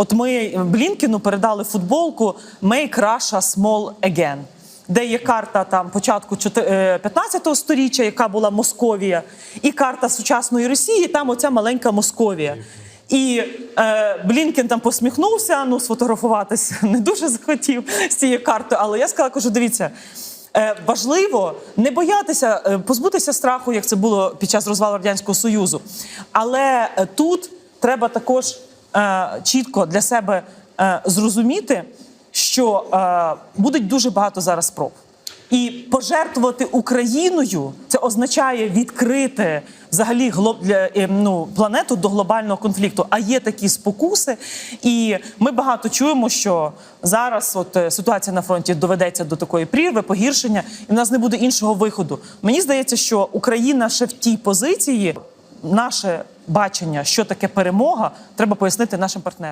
От ми Блінкіну передали футболку «Make Russia Small Again», де є карта там початку чотир- е, 15 століття, яка була Московія, і карта сучасної Росії. Там оця маленька Московія. І е, Блінкен там посміхнувся, ну сфотографуватися не дуже захотів з цією картою. Але я сказала, кажу, дивіться. Е, важливо не боятися, е, позбутися страху, як це було під час розвалу радянського союзу. Але тут треба також чітко для себе е, зрозуміти, що е, буде дуже багато зараз спроб. І пожертвувати Україною це означає відкрити взагалі для е, ну, планету до глобального конфлікту. А є такі спокуси, і ми багато чуємо, що зараз от е, ситуація на фронті доведеться до такої прірви, погіршення, і в нас не буде іншого виходу. Мені здається, що Україна ще в тій позиції, наше бачення, що таке перемога, треба пояснити нашим партнерам.